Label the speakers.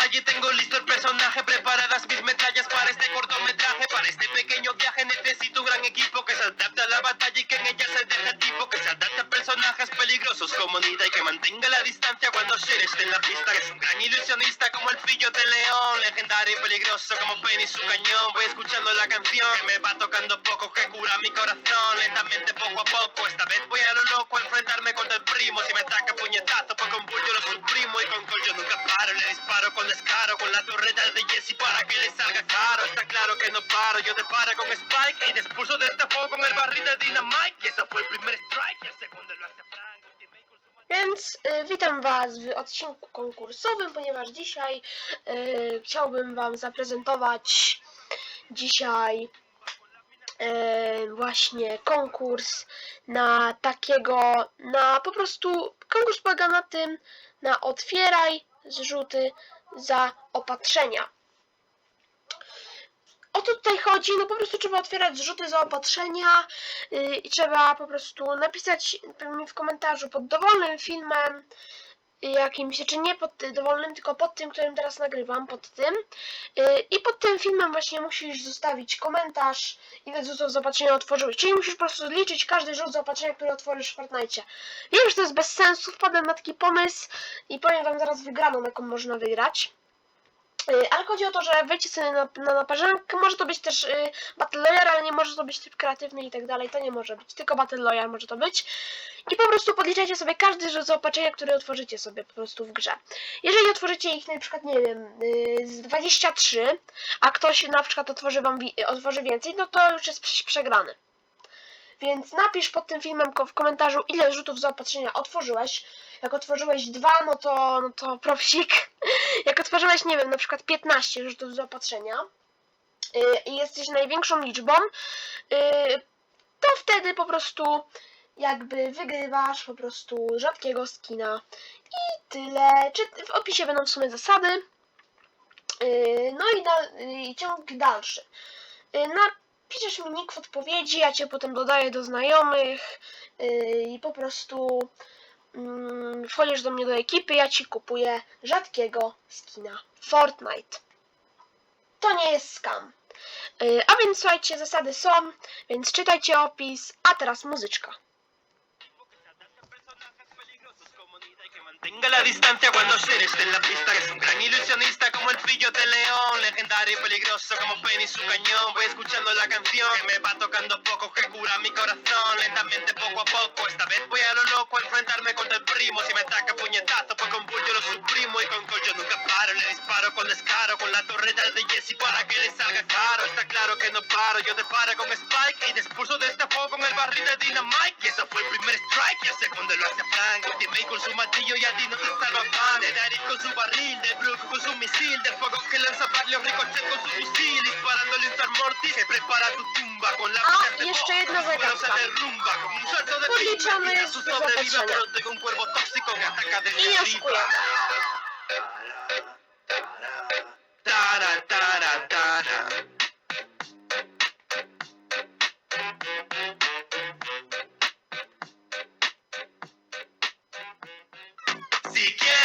Speaker 1: calle tengo listo el personaje, preparadas mis metrallas para este cortometraje, para este pequeño viaje. Necesito un gran equipo que se adapte a la batalla y que en ella se deje tipo, que se adapte a personajes peligrosos. Como Nida y que mantenga la distancia cuando Shin esté en la pista, que es un gran ilusionista como el fillo de león, legendario y peligroso como Penny su cañón, voy escuchando la canción que me va tocando poco, que cura mi corazón, lentamente poco a poco, esta vez voy con descaro, con de Jesse para que le salga caro, está claro que no paro, yo te paro con Spike y con el barril de Dynamite, y ese fue el primer strike, y el segundo lo hace Frank,
Speaker 2: Więc y, witam Was w odcinku konkursowym, ponieważ dzisiaj y, chciałbym Wam zaprezentować dzisiaj y, właśnie konkurs na takiego, na po prostu konkurs polega na tym, na otwieraj zrzuty za opatrzenia. O co tutaj chodzi? No po prostu trzeba otwierać zrzuty za opatrzenia yy, i trzeba po prostu napisać w komentarzu pod dowolnym filmem y, jakimś, czy nie pod dowolnym, tylko pod tym, którym teraz nagrywam, pod tym. Yy, I pod tym filmem właśnie musisz zostawić komentarz, ile rzutów zaopatrzenia otworzyłeś. Czyli musisz po prostu zliczyć każdy rzut zaopatrzenia, który otworzysz w Fortnite. Wiem, że to jest bez sensu, wpadłem na taki pomysł i powiem wam zaraz wygraną, jaką można wygrać. Yy, Ale chodzi o to, że wejdźcie sobie na, na naparzankę, może to być też yy, Battle Royale, ale nie może to być typ kreatywny i tak dalej, to nie może być, tylko Battle Royale może to być. I po prostu podliczajcie sobie każdy rzut zaopatrzenia, który otworzycie sobie po prostu w grze. Jeżeli otworzycie ich na przykład, nie wiem, yy, z 23, a ktoś na przykład otworzy wam otworzy więcej, no to już jest prze- przegrany. Więc napisz pod tym filmem w komentarzu, ile rzutów zaopatrzenia otworzyłeś. Jak otworzyłeś dwa, no to, no to propsik. Jak otworzyłeś, nie wiem, na przykład 15 rzutów zaopatrzenia yy, i jesteś największą liczbą, yy, to wtedy po prostu jakby wygrywasz po prostu rzadkiego skina i tyle. Czy w opisie będą w sumie zasady. Yy, no i, i ciąg dalszy. Yy, napiszesz mi nick w odpowiedzi, ja cię potem dodaję do znajomych yy, i po prostu mm, wchodzisz do mnie do ekipy, ja ci kupuję rzadkiego skina Fortnite. To nie jest scam. A więc słuchajcie, zasady są, więc czytajcie opis, a teraz muzyczka.
Speaker 1: Mantenga la distancia cuando Shin esté en la pista, que es un gran ilusionista como el fillo de león, legendario y peligroso como Penny su cañón. Voy escuchando la canción que me va tocando poco, que cura mi corazón, lentamente poco a poco. Esta vez voy a lo loco a enfrentarme contra el primo, si me ataca puñetazo, pues con puño lo suprimo y con collo nunca paro, le disparo con descaro, con la torreta de Jesse para que le salga caro. Está claro que no paro, yo te paro con Spike y te de con el barril de Dynamite. Y eso fue el primer strike, y el segundo lo hace Frank. Ultimate con su martillo y a ti no te salva pan. De Darik con su barril, de Brook con su misil, de fuego que lanza varios ricochet con su fusil, disparándole un Mortis que prepara tu tumba con la
Speaker 2: A,
Speaker 1: de
Speaker 2: jeszcze jedna zagadka.
Speaker 1: se derrumba como un salto de
Speaker 2: Podliczamy
Speaker 1: pinga, quita Dick.